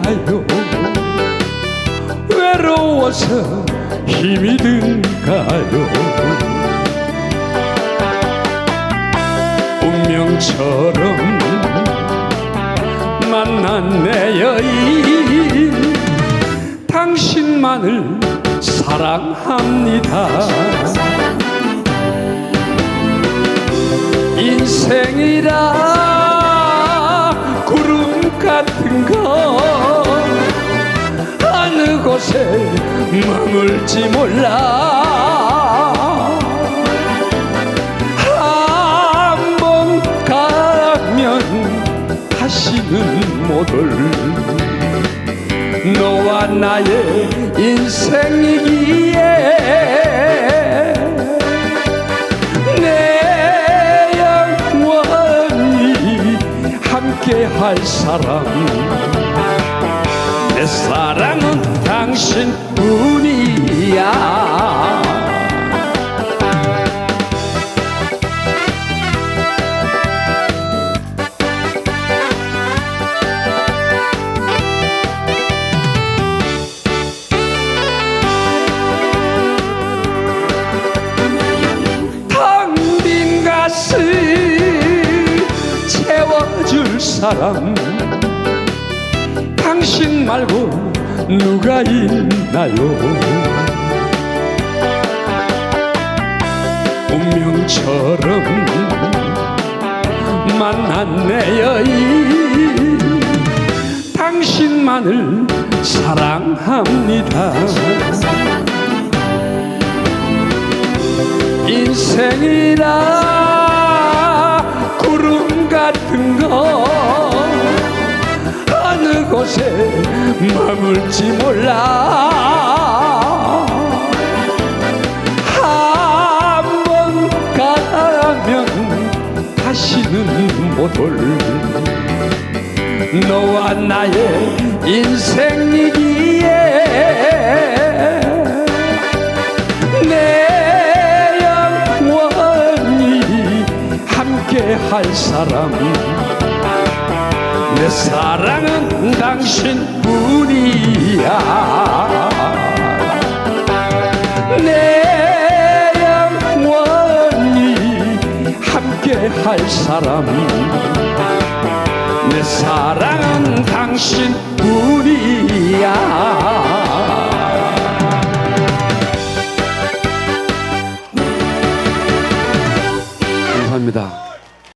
든가요. 외로워서 힘이 든가요? 운명처럼 만난 내 여인 당신만을 사랑합니다. 인생이라 구름 같은 거 곳에 머물지 몰라. 한 번 가면 다시는 못 올. 너와 나의 인생이기에 내 영원히 함께 할 사람. 내 사랑은 당신뿐이야. 텅빈 가슴 채워줄 사람. 당신 말고 누가 있나요? 운명처럼 만난 내 여인 당신만을 사랑합니다. 인생이라 구름 같은 거 어느 곳에 머물지 몰라. 한 번 가면 다시는 못 올. 너와 나의 인생이기에 내 영원히 함께 할 사람 내 사랑은 당신뿐 이야 내 영원히 함께 할 사람 내 사랑은 당신뿐이야 감사합니다.